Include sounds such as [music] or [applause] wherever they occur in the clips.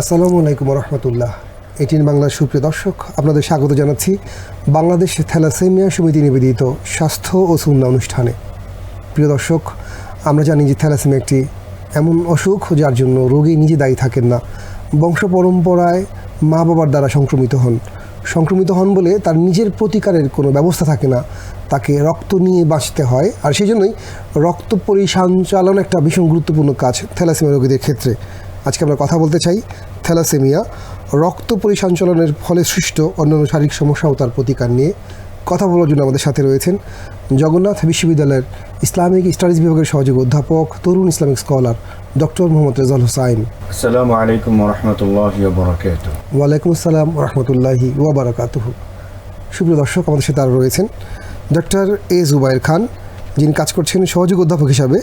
আসসালামু আলাইকুম রহমতুল্লাহ এটিন বাংলার সুপ্রিয় দর্শক, আপনাদের স্বাগত জানাচ্ছি বাংলাদেশ থ্যালাসেমিয়া সমিতি নিবেদিত স্বাস্থ্য ও সুন্না অনুষ্ঠানে। প্রিয় দর্শক, আমরা জানি যে থ্যালাসেমিয়া একটি এমন অসুখ যার জন্য রোগী নিজে দায়ী থাকেন না। বংশ পরম্পরায় মা বাবার দ্বারা সংক্রমিত হন। সংক্রমিত হন বলে তার নিজের প্রতিকারের কোনো ব্যবস্থা থাকে না। তাকে রক্ত নিয়ে বাঁচতে হয়, আর সেই জন্যই রক্ত পরিসঞ্চালন একটা ভীষণ গুরুত্বপূর্ণ কাজ থ্যালাসেমিয়া রোগীদের ক্ষেত্রে। আজকে আমরা কথা বলতে চাই থ্যালাসেমিয়া রক্ত পরিসঞ্চালনের ফলে সৃষ্ট অন্যান্য শারীরিক সমস্যা ও তার প্রতিকার নিয়ে কথা বলার জন্য আমাদের সাথে রয়েছেন জগন্নাথ বিশ্ববিদ্যালয়ের ইসলামিক স্টাডিজ বিভাগের সহযোগী অধ্যাপক তরুণ Islamic scholar doctor Mohammad Rezal Hossain. আসসালামু আলাইকুম রহমতুল্লাহ বরকাত ওয়ালাইকুম আসসালাম রহমতুল্লাহি ওয়াবারাকাতুহু সুপ্রিয় দর্শক আমাদের সাথে আরও রয়েছেন ডক্টর এ জুবাইর খান যিনি কাজ করছেন সহযোগী অধ্যাপক হিসাবে।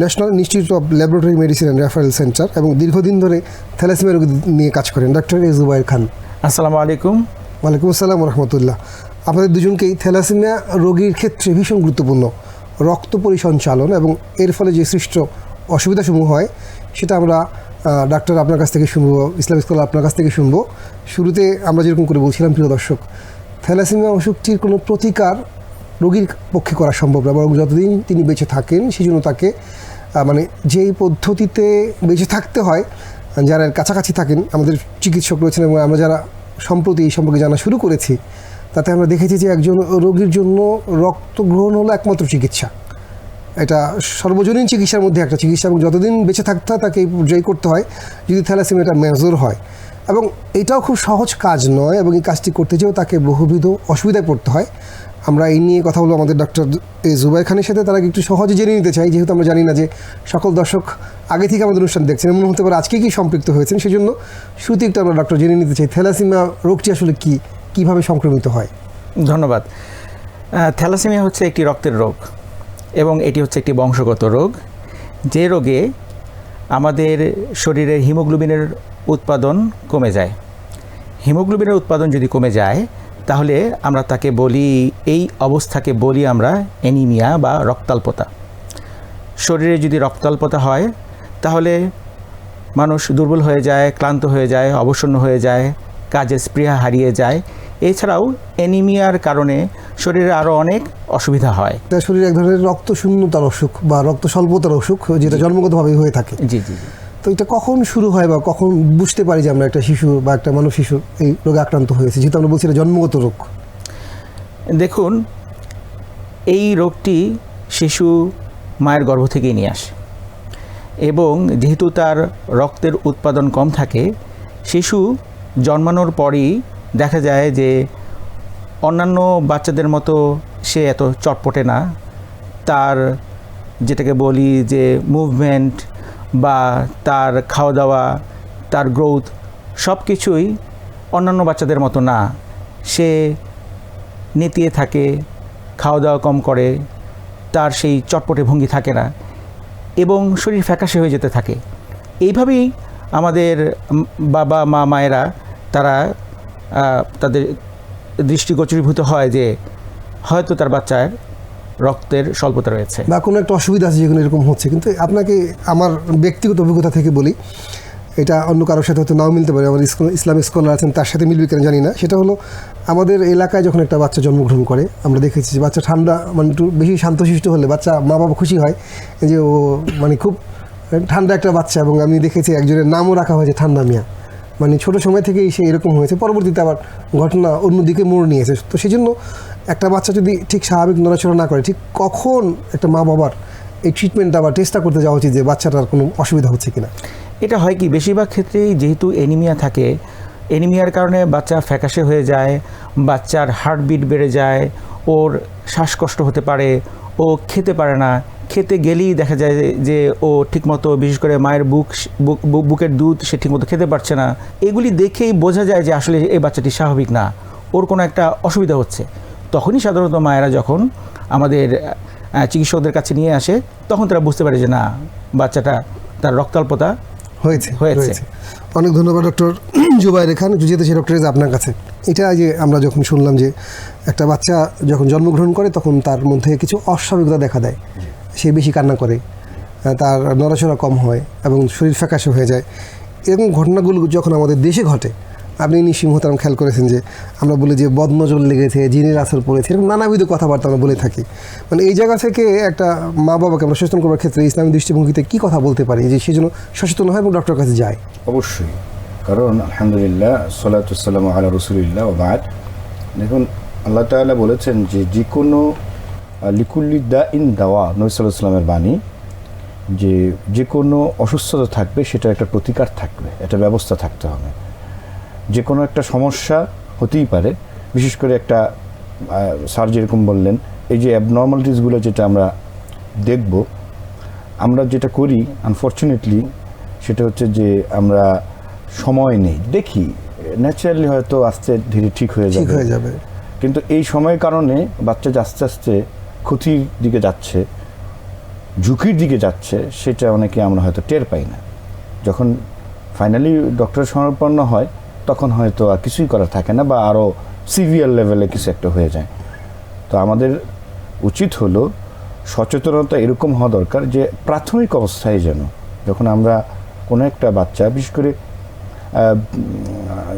National Institute of Laboratory Medicine and Referral Centre এবং দীর্ঘদিন ধরে থ্যালাসেমিয়া রোগী নিয়ে কাজ করেন। Doctor A Zubair Khan. আসসালামু আলাইকুম। ওয়ালাইকুম আসসালাম রহমতুল্লাহ। আপনাদের দুজনকেই থ্যালাসেমিয়া রোগীর ক্ষেত্রে ভীষণ গুরুত্বপূর্ণ রক্ত পরিসঞ্চালন এবং এর ফলে যে সৃষ্ট অসুবিধাসমূহ হয় সেটা আমরা ডাক্তার আপনার কাছ থেকে শুনব ইসলাম স্কলার আপনার কাছ থেকে শুনব। শুরুতে আমরা যেরকম করে বলছিলাম প্রিয় দর্শক থ্যালাসেমিয়া অসুখটির কোনো প্রতিকার রোগীর পক্ষে করা সম্ভব না, বরং যতদিন তিনি বেঁচে থাকেন সেই জন্য তাকে মানে যেই পদ্ধতিতে বেঁচে থাকতে হয়, যারা কাছাকাছি থাকেন, আমাদের চিকিৎসক রয়েছেন এবং আমরা যারা সম্প্রতি এই সম্পর্কে জানা শুরু করেছি, তাতে আমরা দেখেছি যে একজন রোগীর জন্য রক্ত গ্রহণ হলো একমাত্র চিকিৎসা। এটা সর্বজনীন চিকিৎসার মধ্যে একটা চিকিৎসা এবং যতদিন বেঁচে থাকতে হয়, তাকে পর্যায় করতে হয়, যদি থ্যালাসেমিয়াটা মেজর হয়। এবং এটাও খুব সহজ কাজ নয়, এবং এই কাজটি করতে যেও তাকে বহুবিধ অসুবিধায় পড়তে হয়। আমরা এই নিয়ে কথা বলব আমাদের ডক্টর জুবাই খানের সাথে। তারা একটু সহজে জেনে নিতে চাই, যেহেতু আমরা জানি না যে সকল দর্শক আগে থেকে আমাদের অনুষ্ঠান দেখছেন। এমন হতে পারে আজকে কি সম্পৃক্ত হয়েছেন সেই জন্য শুরুতে একটু আমরা ডক্টর জেনে নিতে চাই, থ্যালাসেমিয়া রোগটি আসলে কি? কীভাবে সংক্রমিত হয়? ধন্যবাদ। থ্যালাসেমিয়া হচ্ছে একটি রক্তের রোগ এবং এটি হচ্ছে একটি বংশগত রোগ। যে রোগে আমাদের শরীরের হিমোগ্লোবিনের উৎপাদন কমে যায়। হিমোগ্লোবিনের উৎপাদন যদি কমে যায় তাহলে আমরা তাকে বলি এই অবস্থাকে বলি আমরা অ্যানিমিয়া বা রক্তাল্পতা। শরীরে যদি রক্তাল্পতা হয় তাহলে মানুষ দুর্বল হয়ে যায় ক্লান্ত হয়ে যায় অবসন্ন হয়ে যায় কাজের স্পৃহা হারিয়ে যায়। এছাড়াও অ্যানিমিয়ার কারণে শরীরে আরও অনেক অসুবিধা হয়। শরীরে এক ধরনের রক্ত শূন্যতার অসুখ বা রক্ত স্বল্পতার অসুখ যেটা জন্মগতভাবে হয়ে থাকে। জি জি জি। তো এটা কখন শুরু হয় বা কখন বুঝতে পারি যে আমরা একটা শিশু বা একটা মানব শিশু এই রোগে আক্রান্ত হয়েছে? যেহেতু আমরা বলছি এটা জন্মগত রোগ। দেখুন, এই রোগটি শিশু মায়ের গর্ভ থেকেই নিয়ে আসে। এবং যেহেতু তার রক্তের উৎপাদন কম থাকে, শিশু জন্মানোর পরই দেখা যায় যে অন্যান্য বাচ্চাদের মতো সে এত চটপটে না। তার যেটাকে বলি যে মুভমেন্ট বা তার খাওয়া দাওয়া তার গ্রোথ সব কিছুই অন্যান্য বাচ্চাদের মতো না। সে নেতিয়ে থাকে খাওয়া দাওয়া কম করে, তার সেই চটপটে ভঙ্গি থাকে না এবং শরীর ফ্যাকাশে হয়ে যেতে থাকে। এইভাবেই আমাদের বাবা, মা, মায়েরা তারা তাদের দৃষ্টিগোচরীভূত হয় যে হয়তো তার বাচ্চার রক্তের স্বল্পতা রয়েছে। বা কোনো একটা অসুবিধা আছে যেগুলো এরকম হচ্ছে। কিন্তু আপনাকে আমার ব্যক্তিগত অভিজ্ঞতা থেকে বলি, এটা অন্য কারোর সাথে হয়তো নাও মিলতে পারে। আমার ইসলাম- স্কলার আছেন, তার সাথে মিলবে কেন জানি না। সেটা হলো, আমাদের এলাকায় যখন একটা বাচ্চা জন্মগ্রহণ করে, আমরা দেখেছি যে বাচ্চা ঠান্ডা মানে একটু বেশি শান্তশিষ্ট হলে বাচ্চা মা বাবা খুশি হয়। যে ও মানে খুব ঠান্ডা একটা বাচ্চা এবং আমি দেখেছি একজনের নামও রাখা হয়েছে, ঠান্ডা মিয়া। মানে ছোট সময় থেকেই সে এরকম হয়েছে। পরবর্তীতে আবার ঘটনা অন্যদিকে মোড় নিয়েছে। তো সেই জন্য একটা বাচ্চা যদি ঠিক স্বাভাবিক নড়াচড়া না করে, ঠিক কখন একটা মা বাবার এই ট্রিটমেন্টটা বা টেস্টটা করতে যাওয়া উচিত যে বাচ্চাটার কোনো অসুবিধা হচ্ছে কিনা? এটা হয় কি, বেশিরভাগ ক্ষেত্রেই যেহেতু এনিমিয়া থাকে এনিমিয়ার কারণে বাচ্চা ফ্যাকাশে হয়ে যায়, বাচ্চার হার্টবিট বেড়ে যায়, ওর শ্বাসকষ্ট হতে পারে, ও খেতে পারে না। খেতে গেলেই দেখা যায় যে- ও ঠিকমতো, বিশেষ করে মায়ের বুক- বুকের দুধ সে ঠিকমতো খেতে পারছে না। এগুলি দেখেই বোঝা যায় যে আসলে এই বাচ্চাটি স্বাভাবিক না। ওর কোনো একটা অসুবিধা হচ্ছে। তখনই সাধারণত মায়েরা যখন আমাদের চিকিৎসকদের কাছে নিয়ে আসে তখন তারা বুঝতে পারে যে না বাচ্চাটা তার রক্তাল্পতা হয়েছে হয়েছে। অনেক ধন্যবাদ ডক্টর [clears throat] জুবাইর খান যেতে সেই ডক্টর আপনার কাছে। এটা যে আমরা যখন শুনলাম যে একটা বাচ্চা যখন জন্মগ্রহণ করে তখন তার মধ্যে কিছু অস্বাভাবিকতা দেখা দেয়। সে বেশি কান্না করে তার নড়াচড়া কম হয় এবং শরীর ফ্যাকাশে হয়ে যায়। এরকম ঘটনাগুলো যখন আমাদের দেশে ঘটে আপনি নিশ্চয়ই মোহতারাম খেয়াল করেছেন যে আমরা বলি যে বদনজর লেগেছে জিনের আসর পড়েছে এরকম নানাবিধ কথাবার্তা আমরা বলে থাকি। মানে এই জায়গা থেকে একটা মা বাবাকে আমরা সচেতন করার ক্ষেত্রে ইসলামী দৃষ্টিভঙ্গিতে কী কথা বলতে পারি যে সেজন্য সচেতন হয় এবং ডক্টরের কাছে যায়? অবশ্যই। কারণ আলহামদুলিল্লাহ সালাতাম আলা রসুলিল্লাহ বাদ। দেখুন আল্লাহ তাআলা বলেছেন যে যে কোনো আহ, লিকুল্লি দা ইন দাওয়া নবী সাল্লাহ সাল্লামের বাণী যে যে কোনো অসুস্থতা থাকবে সেটা একটা প্রতিকার থাকবে একটা ব্যবস্থা থাকতে হবে। যে কোনো একটা সমস্যা হতেই পারে। বিশেষ করে একটা স্যার যেরকম বললেন এই যে অ্যাবনর্মালিটিসগুলো যেটা আমরা দেখব আমরা যেটা করি আনফর্চুনেটলি সেটা হচ্ছে যে আমরা সময় নেই। দেখি ন্যাচারালি হয়তো আস্তে ধীরে ঠিক হয়ে ঠিক যাবে। হয়ে যাবে। কিন্তু এই সময়ের কারণে বাচ্চা যে আস্তে আস্তে ক্ষতির দিকে যাচ্ছে ঝুঁকির দিকে যাচ্ছে সেটা অনেকে আমরা হয়তো টের পাই না। যখন ফাইনালি ডক্টর সমর্পন্ন হয় তখন হয়তো আর কিছুই করার থাকে না বা আরও সিভিয়ার লেভেলে কিছু একটা হয়ে যায়। তো আমাদের উচিত হলো সচেতনতা এরকম হওয়া দরকার যে প্রাথমিক অবস্থায় যেন যখন আমরা কোনো একটা বাচ্চা, বিশেষ করে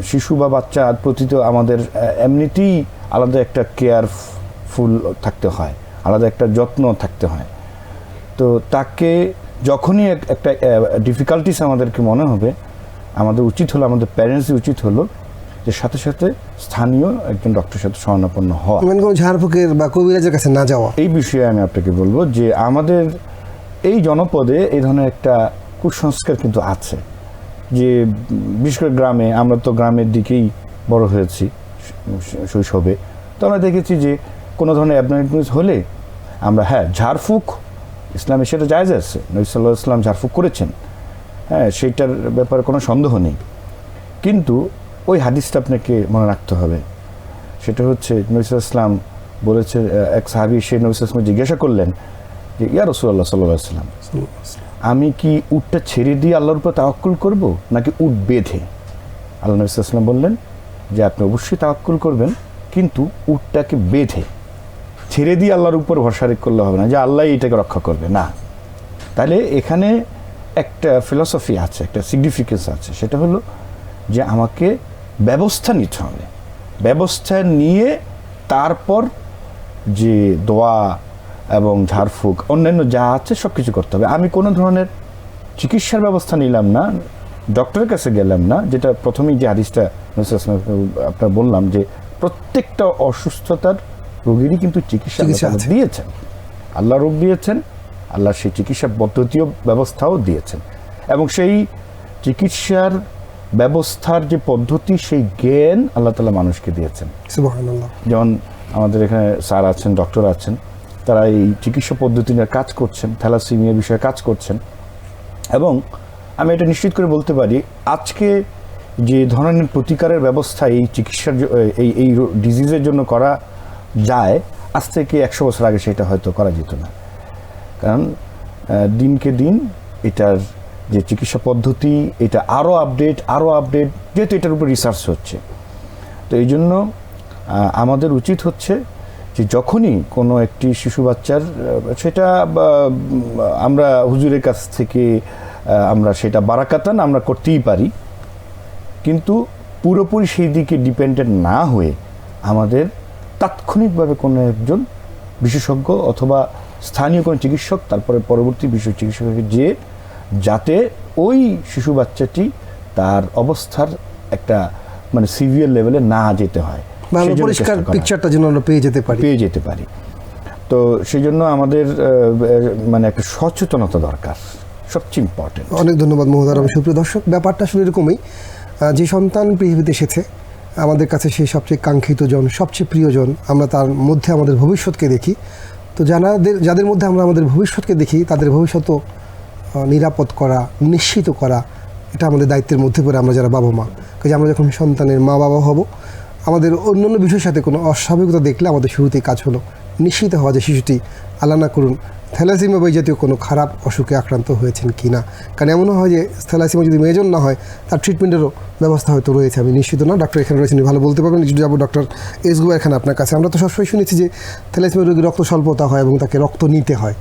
শিশু বা বাচ্চা প্রতি তো আমাদের এমনিতেই আলাদা একটা কেয়ারফুল থাকতে হয়, আলাদা একটা যত্ন থাকতে হয়। তো তাকে যখনই এক- একটা ডিফিকাল্টিস আমাদেরকে মনে হবে আমাদের উচিত হলো আমাদের প্যারেন্টসই উচিত হলো যে সাথে সাথে স্থানীয় একজন ডক্টরের সাথে শরণাপন্ন হওয়া। কোনো ঝাড়ফুঁকের বা কবিরাজের কাছে না যাওয়া। এই বিষয়ে আমি আপনাকে বলব যে আমাদের এই জনপদে এই ধরনের একটা কুসংস্কার কিন্তু আছে। যে বিশেষ করে গ্রামে আমরা তো গ্রামের দিকেই বড় হয়েছি শৈশবে তো আমরা দেখেছি যে কোনো ধরনের অ্যাবনর্মালিটিস হলে আমরা হ্যাঁ ঝাড়ফুঁক ইসলামে সেটা জায়জ আছে। নবী সাল্লাহ ইসলাম ঝাড়ফুঁক করেছেন। হ্যাঁ সেইটার ব্যাপারে কোনো সন্দেহ নেই। কিন্তু ওই হাদিসটা আপনাকে মনে রাখতে হবে। সেটা হচ্ছে নবিসা ইসলাম বলেছে এক সাহাবি সেই নবিসা ইসলাম জিজ্ঞাসা করলেন যে, ইয়া রসুল্লাহ সাল্লাহ সাল্লাম, আমি কি উটটা ছেড়ে দিয়ে আল্লাহর উপর তাওয়াক্কুল করব নাকি উট বেঁধে? আল্লাহ নবী সাল্লাম বললেন যে, আপনি অবশ্যই তাওয়াক্কুল করবেন, কিন্তু উটটাকে বেঁধে, ছেড়ে দিয়ে আল্লাহর উপর ভরসা করলে হবে না, যে আল্লাহ এটাকে রক্ষা করবে। না। তাহলে এখানে একটা ফিলসফি আছে একটা সিগনিফিকেন্স আছে সেটা হলো যে আমাকে ব্যবস্থা নিতে হবে। ব্যবস্থা নিয়ে তারপর যে দোয়া এবং ঝাড়ফুঁক অন্যান্য যা আছে সব কিছু করতে হবে। আমি কোনো ধরনের চিকিৎসার ব্যবস্থা নিলাম না ডক্টরের কাছে গেলাম না যেটা প্রথমেই যে হাদিসটা আপনার বললাম যে প্রত্যেকটা অসুস্থতার রোগীরই কিন্তু চিকিৎসা চিকিৎসা দিয়েছেন। আল্লাহ রোগ দিয়েছেন আল্লাহ সেই চিকিৎসা পদ্ধতিও ব্যবস্থাও দিয়েছেন। এবং সেই চিকিৎসার ব্যবস্থার যে পদ্ধতি সেই জ্ঞান আল্লাহ তালা মানুষকে দিয়েছেন। যেমন আমাদের এখানে স্যার আছেন ডক্টর আছেন তারা এই চিকিৎসা পদ্ধতি নিয়ে কাজ করছেন থ্যালাসিমিয়া বিষয়ে কাজ করছেন। এবং আমি এটা নিশ্চিত করে বলতে পারি আজকে যে ধরনের প্রতিকারের ব্যবস্থা এই চিকিৎসার এই এই ডিজিজের জন্য করা যায় আজ থেকে একশো বছর আগে সেটা হয়তো করা যেত না। কারণ দিনকে দিন এটার যে চিকিৎসা পদ্ধতি, এটা আরও আপডেট আরও আপডেট যেহেতু এটার উপর রিসার্চ হচ্ছে। তো এই জন্য আমাদের উচিত হচ্ছে যে যখনই কোনো একটি শিশু বাচ্চার সেটা আমরা হুজুরের কাছ থেকে আমরা সেটা বারাকাতান আমরা করতেই পারি, কিন্তু পুরোপুরি সেই দিকে ডিপেন্ডেন্ট না হয়ে আমাদের তাৎক্ষণিকভাবে কোনো একজন বিশেষজ্ঞ অথবা স্থানীয় কোনো চিকিৎসক তারপরে পরবর্তী বিশেষ চিকিৎসকের যে যাতে ওই শিশু বাচ্চাটি তার অবস্থার একটা মানে সিভিয়ার লেভেলে না যেতে হয়। পরিষ্কার পিকচারটা যেন আমরা পেয়ে যেতে পারি। পেয়ে যেতে পারি। তো সেই জন্য আমাদের মানে একটা সচেতনতা দরকার। সবচেয়ে ইম্পর্টেন্ট অনেক ধন্যবাদ মহোদয় সুপ্রিয় দর্শক। ব্যাপারটা আসলে এরকমই যে সন্তান পৃথিবীতে এসেছে আমাদের কাছে সেই সবচেয়ে কাঙ্ক্ষিত জন সবচেয়ে প্রিয়জন আমরা তার মধ্যে আমাদের ভবিষ্যৎকে দেখি। তো যাদের যাদের মধ্যে আমরা আমাদের ভবিষ্যৎকে দেখি, তাদের ভবিষ্যৎ নিরাপদ করা, নিশ্চিত করা, এটা আমাদের দায়িত্বের মধ্যে পড়ে আমরা যারা বাবা মা। কাজে আমরা যখন সন্তানের মা বাবা হব, আমাদের অন্য অন্য বিষয়ের সাথে কোনো অস্বাভাবিকতা দেখলে আমাদের শুরুতেই কাজ হলো। নিশ্চিত হওয়া যে শিশুটি আল্লাহ না করুন থ্যালাসিমা বই জাতীয় কোনো খারাপ অসুখে আক্রান্ত হয়েছেন কি না? কারণ এমনও হয় যে থ্যালাসিমা যদি মেজন না হয়, তার ট্রিটমেন্টেরও ব্যবস্থা হয়তো রয়েছে, আমি নিশ্চিত না। ডাক্তার এখানে রয়েছেন ভালো বলতে পারবেন। যদি যাব ডক্টর এস গো এখানে আপনার কাছে। আমরা তো সবসময় শুনেছি যে থ্যালাসিমা রোগী রক্ত স্বল্পতা হয় এবং তাকে রক্ত নিতে হয়।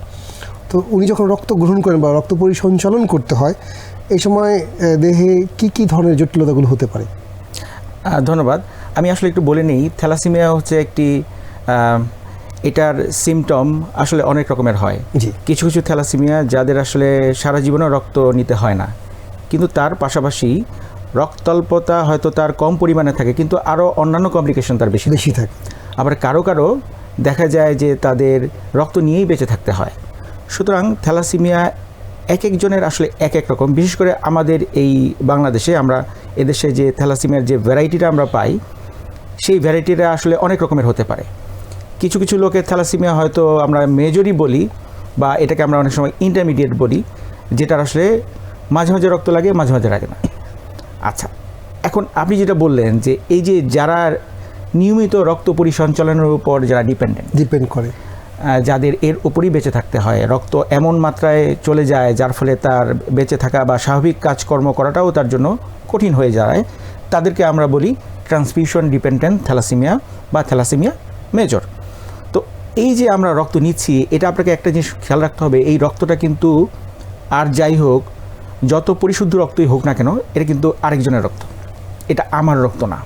তো উনি যখন রক্ত গ্রহণ করেন বা রক্ত পরিসঞ্চালন করতে হয়, এই সময় দেহে কি কি ধরনের জটিলতাগুলো হতে পারে? ধন্যবাদ। আমি আসলে একটু বলে নিই, থ্যালাসিমিয়া হচ্ছে একটি এটার সিমটম আসলে অনেক রকমের হয়। কিছু কিছু থ্যালাসিমিয়া যাদের আসলে সারা জীবনে রক্ত নিতে হয় না। কিন্তু তার পাশাপাশি রক্তল্পতা হয়তো তার কম পরিমাণে থাকে কিন্তু আরও অন্যান্য কমপ্লিকেশন তার বেশি বেশি থাকে। আবার কারও কারও দেখা যায় যে তাদের রক্ত নিয়েই বেঁচে থাকতে হয়। সুতরাং থ্যালাসিমিয়া এক একজনের আসলে এক এক রকম। বিশেষ করে আমাদের এই বাংলাদেশে আমরা এদেশে যে থ্যালাসিমিয়ার যে ভ্যারাইটিটা আমরা পাই সেই ভ্যারাইটিটা আসলে অনেক রকমের হতে পারে। কিছু কিছু লোকের থ্যালাসিমিয়া হয়তো আমরা মেজরই বলি বা এটাকে আমরা অনেক সময় ইন্টারমিডিয়েট বলি যেটার আসলে মাঝে মাঝে রক্ত লাগে মাঝে মাঝে লাগে না। আচ্ছা এখন আপনি যেটা বললেন যে এই যে যারা নিয়মিত রক্ত পরিসঞ্চালনের উপর যারা ডিপেন্ডেন্ট ডিপেন্ড করে। যাদের এর উপরই বেঁচে থাকতে হয় রক্ত এমন মাত্রায় চলে যায় যার ফলে তার বেঁচে থাকা বা স্বাভাবিক কাজকর্ম করাটাও তার জন্য কঠিন হয়ে যায় তাদেরকে আমরা বলি ট্রান্সফিউশন ডিপেন্ডেন্ট থ্যালাসিমিয়া বা থ্যালাসিমিয়া মেজর এই যে আমরা রক্ত নিচ্ছি এটা আপনাকে একটা জিনিস খেয়াল রাখতে হবে এই রক্তটা কিন্তু আর যাই হোক যত পরিশুদ্ধ রক্তই হোক না কেন এটা কিন্তু আরেকজনের রক্ত। এটা আমার রক্ত না।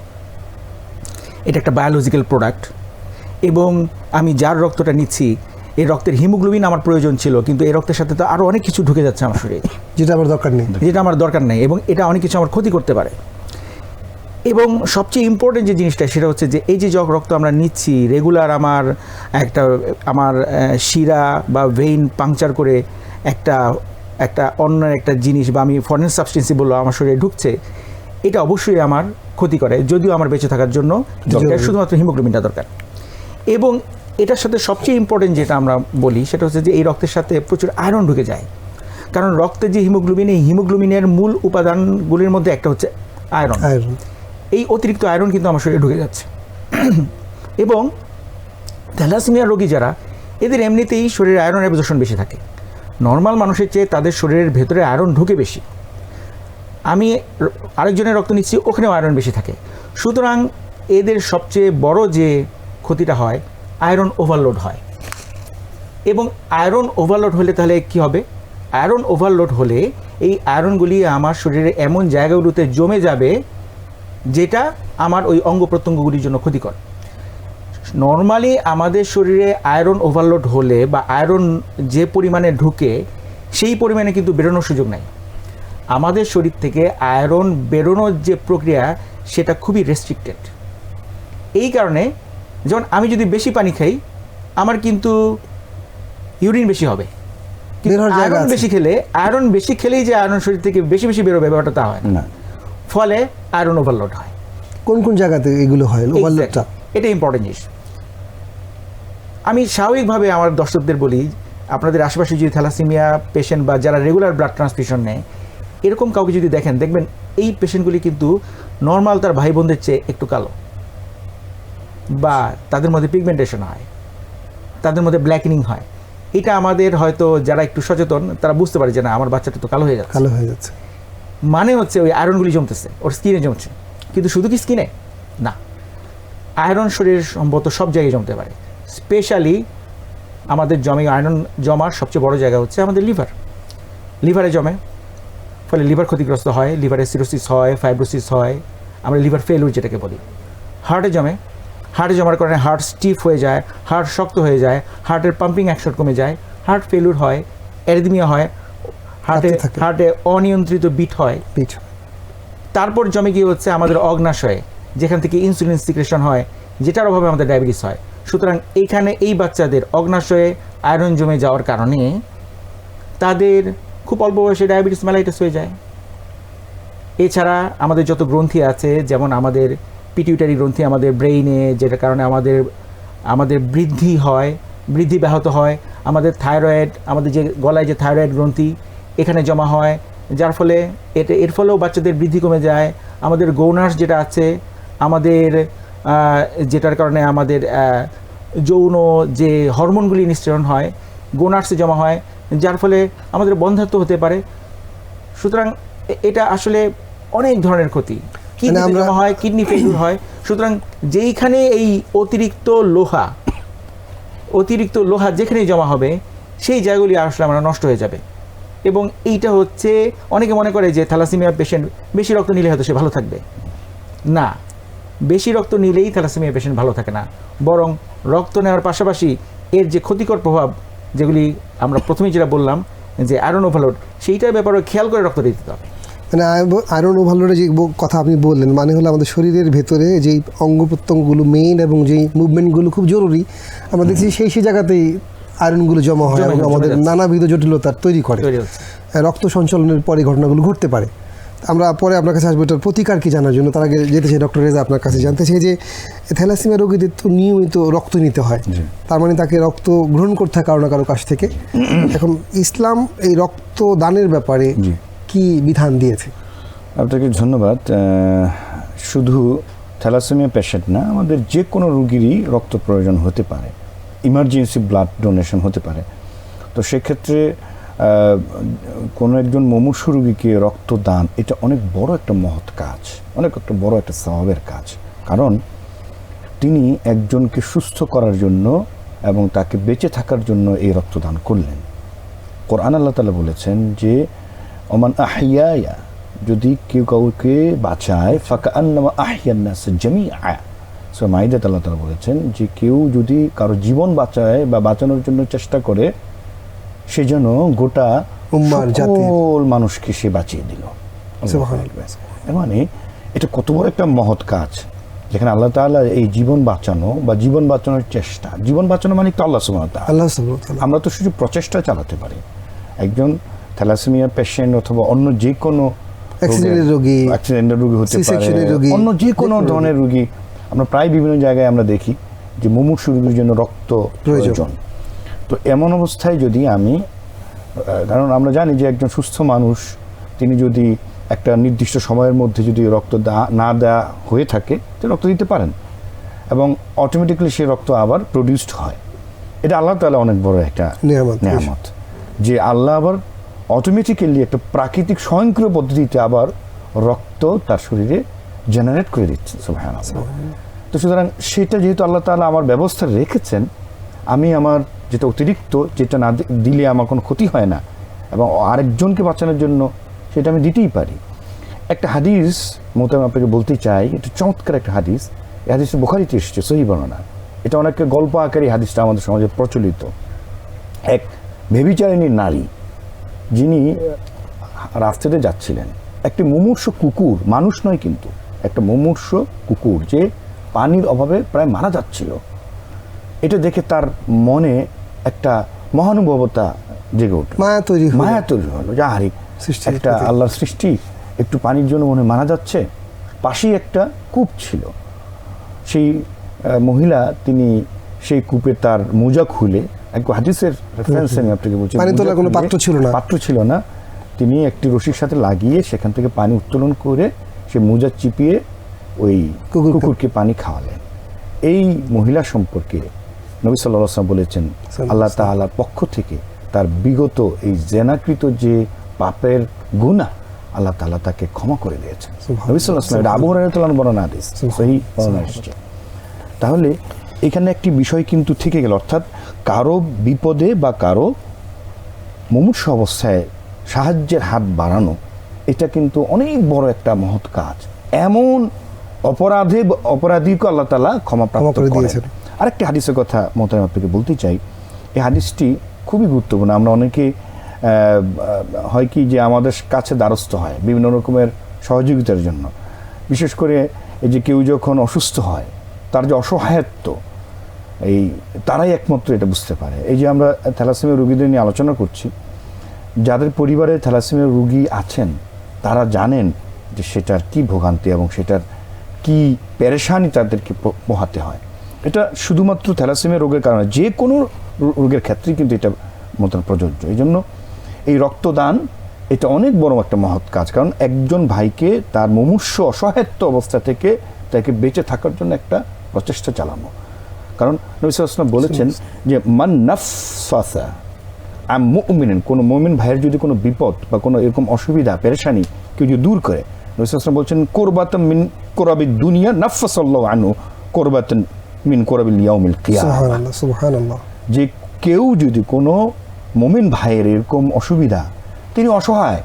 এটা একটা বায়োলজিক্যাল প্রোডাক্ট এবং আমি যার রক্তটা নিচ্ছি এই রক্তের হিমোগ্লোবিন আমার প্রয়োজন ছিল কিন্তু এই রক্তের সাথে তো আরও অনেক কিছু ঢুকে যাচ্ছে আমার শরীরে। যেটা আমার দরকার নেই। যেটা আমার দরকার নেই এবং এটা অনেক কিছু আমার ক্ষতি করতে পারে। এবং সবচেয়ে ইম্পর্টেন্ট যে জিনিসটা সেটা হচ্ছে যে এই যে যক রক্ত আমরা নিচ্ছি রেগুলার আমার একটা আমার শিরা বা ভেইন পাংচার করে একটা একটা অন্য একটা জিনিস বা আমি ফরেন সাবস্টেন্সি বলল আমার শরীরে ঢুকছে এটা অবশ্যই আমার ক্ষতি করে যদিও আমার বেঁচে থাকার জন্য শুধুমাত্র হিমোগ্লোবিনটা দরকার। এবং এটার সাথে সবচেয়ে ইম্পর্টেন্ট যেটা আমরা বলি সেটা হচ্ছে যে এই রক্তের সাথে প্রচুর আয়রন ঢুকে যায়। কারণ রক্তে যে হিমোগ্লোবিন এই হিমোগ্লোবিনের মূল উপাদানগুলির মধ্যে একটা হচ্ছে আয়রন আয়রন এই অতিরিক্ত আয়রন কিন্তু আমার শরীরে ঢুকে যাচ্ছে। এবং থ্যালাসিমিয়া রোগী যারা, এদের এমনিতেই শরীরে আয়রন অ্যাবজর্শন বেশি থাকে। নর্মাল মানুষের চেয়ে তাদের শরীরের ভেতরে আয়রন ঢুকে বেশি। আমি আরেকজনের রক্ত নিচ্ছি, ওখানেও আয়রন বেশি থাকে। সুতরাং এদের সবচেয়ে বড় যে ক্ষতিটা হয় আয়রন ওভারলোড হয়। এবং আয়রন ওভারলোড হলে তাহলে কি হবে? আয়রন ওভারলোড হলে এই আয়রনগুলি আমার শরীরে এমন জায়গাগুলোতে জমে যাবে যেটা আমার ওই অঙ্গ প্রত্যঙ্গগুলির জন্য ক্ষতিকর। নর্মালি আমাদের শরীরে আয়রন ওভারলোড হলে বা আয়রন যে পরিমাণে ঢুকে সেই পরিমাণে কিন্তু বেরোনোর সুযোগ নাই। আমাদের শরীর থেকে আয়রন বেরোনোর যে প্রক্রিয়া সেটা খুবই রেস্ট্রিক্টেড এই কারণে যেমন আমি যদি বেশি পানি খাই আমার কিন্তু ইউরিন বেশি হবে। আয়রন বেশি খেলে আয়রন বেশি খেলেই যে আয়রন শরীর থেকে বেশি বেশি বেরোবে ব্যাপারটা তা হয় না। ফলে আয়রন ওভারলোড হয়। কোন কোন জায়গাতে এগুলো হয়? ওভারলোডটা এটা ইম্পর্টেন্ট জিনিস। আমি স্বাভাবিকভাবে আমার দর্শকদের বলি আপনাদের আশেপাশে যদি থ্যালাসিমিয়া পেশেন্ট বা যারা রেগুলার ব্লাড ট্রান্সফিউশন নেয় এরকম কাউকে যদি দেখেন দেখবেন এই পেশেন্টগুলি কিন্তু নর্মাল তার ভাই বোনদের চেয়ে একটু কালো। বা তাদের মধ্যে পিগমেন্টেশন হয় তাদের মধ্যে ব্ল্যাকেনিং হয়। এটা আমাদের হয়তো যারা একটু সচেতন তারা বুঝতে পারে যে না আমার বাচ্চাটা তো কালো হয়ে যাচ্ছে। কালো হয়ে যাচ্ছে। মানে হচ্ছে ওই আয়রনগুলি জমতেছে, ওর স্কিনে জমছে। কিন্তু শুধু কি স্কিনে না। আয়রন শরীরের সম্ভবত সব জায়গায় জমতে পারে। স্পেশালি আমাদের জমে আয়রন জমার সবচেয়ে বড় জায়গা হচ্ছে আমাদের লিভার লিভারে জমে, ফলে লিভার ক্ষতিগ্রস্ত হয় লিভারে সিরোসিস হয় ফাইব্রোসিস হয়, আমরা লিভার ফেলুর যেটাকে বলি। হার্টে জমে হার্টে জমার কারণে হার্ট স্টিফ হয়ে যায় হার্ট শক্ত হয়ে যায় হার্টের পাম্পিং অ্যাকশন কমে যায় হার্ট ফেলুর হয় অ্যারিদমিয়া হয় হার্টে হার্টে অনিয়ন্ত্রিত বিট হয়। পিঠ। তারপর জমে গিয়ে হচ্ছে আমাদের অগ্নাশয়ে যেখান থেকে ইনসুলিন সিক্রেশন হয় যেটার অভাবে আমাদের ডায়াবেটিস হয়। সুতরাং এইখানে এই বাচ্চাদের অগ্নাশয়ে আয়রন জমে যাওয়ার কারণে তাদের খুব অল্প বয়সে ডায়াবেটিস মেলাইটাস হয়ে যায়। এছাড়া আমাদের যত গ্রন্থি আছে যেমন আমাদের পিটিউটারি গ্রন্থি আমাদের ব্রেইনে যেটার কারণে আমাদের আমাদের বৃদ্ধি হয় বৃদ্ধি ব্যাহত হয়। আমাদের থাইরয়েড আমাদের যে গলায় যে থাইরয়েড গ্রন্থি এখানে জমা হয় যার ফলে এটা এর ফলেও বাচ্চাদের বৃদ্ধি কমে যায়। আমাদের গৌনার্স যেটা আছে আমাদের যেটার কারণে আমাদের যৌন যে হরমোনগুলি নিঃসরণ হয় গোনার্সে জমা হয় যার ফলে আমাদের বন্ধাত্ম হতে পারে। সুতরাং এটা আসলে অনেক ধরনের ক্ষতি। কিডনিতে আমরা- জমা হয় কিডনি ফেলিউর হয়। সুতরাং যেইখানে এই অতিরিক্ত লোহা অতিরিক্ত লোহা যেখানেই জমা হবে সেই জায়গাগুলি আসলে আমরা নষ্ট হয়ে যাবে। এবং এইটা হচ্ছে, অনেকে মনে করে যে থ্যালাসেমিয়া পেশেন্ট বেশি রক্ত নিলে হয়তো সে ভালো থাকবে। না, বেশি রক্ত নিলেই থ্যালাসেমিয়া পেশেন্ট ভালো থাকে না। বরং রক্ত নেওয়ার পাশাপাশি এর যে ক্ষতিকর প্রভাব, যেগুলি আমরা প্রথমেই যেটা বললাম, যে আয়রন ওভারলোড সেইটার ব্যাপারে খেয়াল করে রক্ত দিতে হবে। মানে আয়রন ওভারলোডের যে কথা আপনি বললেন মানে হলো আমাদের শরীরের ভেতরে যেই অঙ্গ প্রত্যঙ্গগুলো মেইন এবং যেই মুভমেন্টগুলো খুব জরুরি, আমরা দেখছি সেই সেই জায়গাতেই আয়রনগুলো জমা হয় এবং আমাদের নানাবিধ জটিলতার তৈরি করে। হ্যাঁ, রক্ত সঞ্চালনের পরে ঘটনাগুলো ঘটতে পারে। আমরা পরে আপনার কাছে আসব এটার প্রতিকার কি জানার জন্য? তার আগে যেতে চাই ডক্টর রেজা আপনার কাছে। জানতে চাই যে থ্যালাসিমিয়া রোগীদের তো নিয়মিত রক্ত নিতে হয়। তার মানে তাকে রক্ত গ্রহণ করতে হয় কারও না কারও কাছ থেকে। [clears throat] এখন ইসলাম এই রক্ত দানের ব্যাপারে। কি বিধান দিয়েছে? আপনাকে ধন্যবাদ। শুধু থ্যালাসেমিয়া পেশেন্ট না আমাদের যে কোনো রুগীরই রক্ত প্রয়োজন হতে পারে। ইমার্জেন্সি ব্লাড ডোনেশন হতে পারে। তো সেক্ষেত্রে কোনো একজন মুমূর্ষু রুগীকে রক্তদান, এটা অনেক বড় একটা মহৎ কাজ, অনেক একটা বড় একটা স্বভাবের কাজ। কারণ তিনি একজনকে সুস্থ করার জন্য এবং তাকে বেঁচে থাকার জন্য এই রক্তদান করলেন। কোরআন আল্লাহ তালা বলেছেন যে, ওমান আহিয়া যদি কেউ কাউকে বাঁচায়, ফাঁকা আন্নামা আহিয়ান্নাস জামি আয়া সো মাইদাত আল্লাহ তালা বলেছেন যে কেউ যদি কারও জীবন বাঁচায় বা বাঁচানোর জন্য চেষ্টা করে সে যেন গোটা উম্মার সকল মানুষকে সে বাঁচিয়ে দিল। মানে এটা কত বড় একটা মহৎ কাজ যেখানে আল্লাহ তাআলা এই জীবন বাঁচানো বা জীবন বাঁচানোর চেষ্টা। জীবন বাঁচানো মানে তো আল্লাহ সুবহানাহু তাআলা। আল্লাহ সুবহানাহু তাআলা। আমরা তো শুধু প্রচেষ্টা চালাতে পারি। একজন থ্যালাসেমিয়া পেশেন্ট অথবা অন্য যে কোনো অ্যাক্সিডেন্টের রোগী, অ্যাক্সিডেন্টের রোগী হতে পারে অন্য যে কোনো ধরনের রোগী আমরা প্রায় বিভিন্ন জায়গায় আমরা দেখি যে মুমূর্ষু রোগীর জন্য রক্ত প্রয়োজন। তো এমন অবস্থায় যদি আমি কারণ আমরা জানি যে একজন সুস্থ মানুষ তিনি যদি একটা নির্দিষ্ট সময়ের মধ্যে যদি রক্ত দা- না দেওয়া হয়ে থাকে তো রক্ত দিতে পারেন এবং অটোমেটিক্যালি সেই রক্ত আবার প্রডিউসড হয় এটা আল্লাহ তাআলা অনেক বড় একটা। নিয়ামত যে আল্লাহ আবার অটোমেটিক্যালি একটা প্রাকৃতিক স্বয়ংক্রিয় পদ্ধতিতে আবার রক্ত তার শরীরে জেনারেট করে দিচ্ছে সুবহানাল্লাহ। তো সুতরাং সেটা যেহেতু আল্লাহ তাআলা আমার ব্যবস্থা রেখেছেন আমি আমার যেটা অতিরিক্ত যেটা না দিলে আমার কোনো ক্ষতি হয় না এবং আরেকজনকে বাঁচানোর জন্য সেটা আমি দিতেই পারি। একটা হাদিস মতো আমি আপনাকে বলতে চাই এটা চমৎকার একটা হাদিস এই হাদিসটা বোখারিতে এসেছে সহি বর্ণনা। এটা অনেকে গল্প আকারে হাদিসটা আমাদের সমাজে প্রচলিত। এক ভেবিচারিণী নারী যিনি রাস্তাতে যাচ্ছিলেন। একটি মুমূর্ষ কুকুর মানুষ নয় কিন্তু একটা মুমূর্ষ কুকুর যে পানির অভাবে প্রায় মারা যাচ্ছিল। এটা দেখে তার মনে একটা মহানুভবতা জেগে উঠল। মায়া তৈরি মায়া তৈরি হলো। যে আরে একটা আল্লাহর সৃষ্টি একটু পানির জন্য মনে মারা যাচ্ছে। পাশেই একটা কূপ ছিল। সেই মহিলা তিনি সেই কূপে তার মোজা খুলে এক হাদিসের রেফারেন্স আমি আপনাকে বলছি পানি তোলার কোনো পাত্র ছিল না। পাত্র ছিল না। তিনি একটি রশির সাথে লাগিয়ে সেখান থেকে পানি উত্তোলন করে সে মোজা চিপিয়ে ওই কুকুরকে- কুকুরকে পানি খাওয়ালেন। এই মহিলা সম্পর্কে নবী সাল্লাহ আসলাম বলেছেন আল্লাহ তাআলার পক্ষ থেকে তার বিগত এই জেনাকৃত যে পাপের গুণা আল্লাহ তাআলা তাকে ক্ষমা করে দিয়েছেন। নবী সাল্লাহ আসলাম এটা আবু বর্ণনা হাদিস। সেই বর্ণনা এসেছে। তাহলে এখানে একটি বিষয় কিন্তু থেকে গেল অর্থাৎ কারও বিপদে বা কারও মুমূর্ষ অবস্থায় সাহায্যের হাত বাড়ানো এটা কিন্তু অনেক বড় একটা মহৎ কাজ। এমন অপরাধে অপরাধীকে আল্লাহ তালা ক্ষমা প্রাপ্ত করে দিয়েছেন। আরেকটি হাদিসের কথা মতাম আপনাকে বলতে চাই। এই হাদিসটি খুবই গুরুত্বপূর্ণ। আমরা অনেকে হয় কি যে আমাদের কাছে দ্বারস্থ হয় বিভিন্ন রকমের সহযোগিতার জন্য। বিশেষ করে এই যে কেউ যখন অসুস্থ হয় তার যে অসহায়ত্ব এই তারাই একমাত্র এটা বুঝতে পারে। এই যে আমরা থ্যালাসেমিয়া রুগীদের নিয়ে আলোচনা করছি যাদের পরিবারে থ্যালাসেমিয়া রুগী আছেন তারা জানেন যে সেটার কি ভোগান্তি এবং সেটার কি পেরেশানি তাদেরকে পোহাতে হয়। এটা শুধুমাত্র থ্যালাসেমিয়া রোগের কারণে যে কোনো রোগের ক্ষেত্রেই কিন্তু এটা মতন প্রযোজ্য। এই জন্য এই রক্তদান এটা অনেক বড় একটা মহৎ কাজ। কারণ একজন ভাইকে তার মুমূর্ষ অসহায়ত্ব অবস্থা থেকে তাকে বেঁচে থাকার জন্য একটা প্রচেষ্টা চালানো। কারণ নবী সাল্লাল্লাহু আলাইহি ওয়াসাল্লাম বলেছেন যে মান নাফসাসা আম মুমিনিন কোনো মুমিন ভাইয়ের যদি কোনো বিপদ বা কোনো এরকম অসুবিধা পেরেশানি কেউ যদি দূর করে ওয়াসাল্লাম বলছেন কোরবাতাম মিন কোরাবিদ দুনিয়া নাফসাল্লাহু আনহু কোরবাতান মিন কোরাবিল ইয়াউমিল কিয়ামা। যে কেউ যদি কোনো মমিন ভাইয়ের এরকম অসুবিধা তিনি অসহায়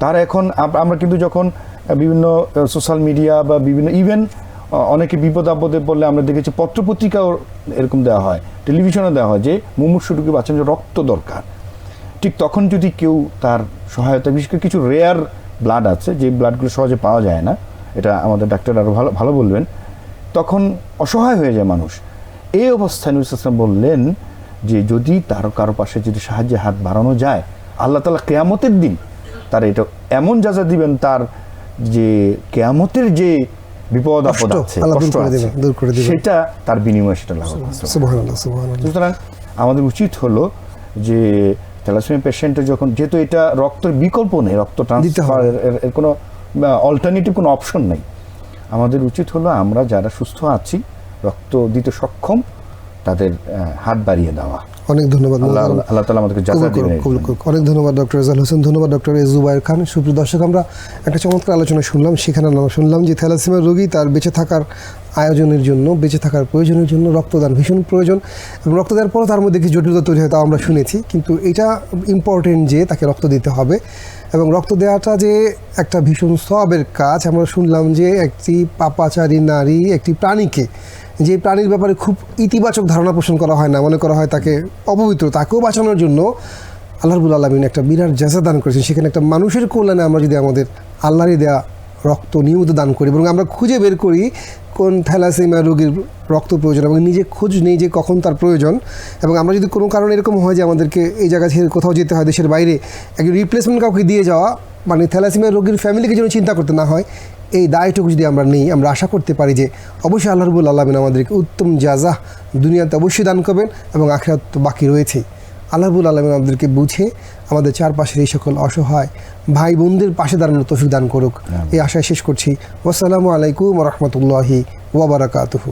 তার এখন আমরা কিন্তু যখন বিভিন্ন সোশ্যাল মিডিয়া বা বিভিন্ন ইভেন অনেকে বিপদ আপদে পড়লে আমরা দেখেছি পত্রপত্রিকাও এরকম দেওয়া হয় টেলিভিশনে দেওয়া হয় যে মুমূর্ষটুকু বাঁচানোর জন্য রক্ত দরকার। ঠিক তখন যদি কেউ তার সহায়তা বিশেষ করে কিছু রেয়ার ব্লাড আছে যে ব্লাডগুলো সহজে পাওয়া যায় না এটা আমাদের ডাক্তার আরও ভালো ভালো বলবেন তখন অসহায় হয়ে যায় মানুষ। এই অবস্থায় নুরুল ইসলাম বললেন যে যদি তার কারও পাশে যদি সাহায্যে হাত বাড়ানো যায় আল্লাহ তালা কেয়ামতের দিন তার এটা এমন যাজা দিবেন তার যে কেয়ামতের যে বিপদ আপদ আছে। সেটা তার বিনিময়ে সেটা লাভ সুতরাং আমাদের উচিত হলো যে থ্যালাসেমিয়া পেশেন্টের যখন যেহেতু এটা রক্তের বিকল্প নেই রক্ত। ট্রান্সফার এর- কোনো অল্টারনেটিভ কোনো অপশন নেই। আমাদের উচিত হলো আমরা যারা সুস্থ আছি রক্ত দিতে সক্ষম তাদের হাত বাড়িয়ে দেওয়া। অনেক ধন্যবাদ আল্লাহ তালা আমাদেরকে। অনেক ধন্যবাদ ডক্টর রেজাল হোসেন। ধন্যবাদ ডক্টর জুবাইর খান। সুপ্রিয় দর্শক আমরা একটা চমৎকার আলোচনা শুনলাম। সেখানে শুনলাম যে থ্যালাসিমিয়া রোগী তার বেঁচে থাকার আয়োজনের জন্য, বেঁচে থাকার প্রয়োজনের জন্য রক্তদান ভীষণ প্রয়োজন এবং রক্ত দেওয়ার পরও তার মধ্যে কিছু জটিলতা তৈরি হয়, তাও আমরা শুনেছি। কিন্তু এটা ইম্পর্টেন্ট যে তাকে রক্ত দিতে হবে এবং রক্ত দেওয়াটা যে একটা ভীষণ সবের কাজ, আমরা শুনলাম যে একটি পাপাচারী নারী একটি প্রাণীকে, যে প্রাণীর ব্যাপারে খুব ইতিবাচক ধারণা পোষণ করা হয় না, মনে করা হয় তাকে অপবিত্র, তাকেও বাঁচানোর জন্য আল্লাহ রবুল আলমিন একটা বিরাট জাজা দান করেছেন। সেখানে একটা মানুষের কল্যাণে আমরা যদি আমাদের আল্লাহরই দেয়া রক্ত নিয়মিত দান করি এবং আমরা খুঁজে বের করি কোন থ্যালাসেমিয়া রোগীর রক্ত প্রয়োজন এবং নিজে খোঁজ নেই যে কখন তার প্রয়োজন এবং আমরা যদি কোনো কারণে এরকম হয় যে আমাদেরকে এই জায়গা ছেড়ে কোথাও যেতে হয়, দেশের বাইরে, একজন রিপ্লেসমেন্ট কাউকে দিয়ে যাওয়া মানে থ্যালাসেমিয়া রোগীর ফ্যামিলিকে যেন চিন্তা করতে না হয়, এই দায়টুকু যদি আমরা নেই, আমরা আশা করতে পারি যে অবশ্যই আল্লাহ রবুল আলমিন আমাদেরকে উত্তম জাজা দুনিয়াতে অবশ্যই দান করবেন এবং আখেরাত তো বাকি রয়েছেই। আল্লাহবুল আলমিন আমাদেরকে বুঝে আমাদের চারপাশের এই সকল অসহায় ভাই বোনদের পাশে দাঁড়ানোর তফিক দান করুক। এই আশায় শেষ করছি। ওসালামু আলাইকুম রহমতুল্লাহি ওবরাকাতুহু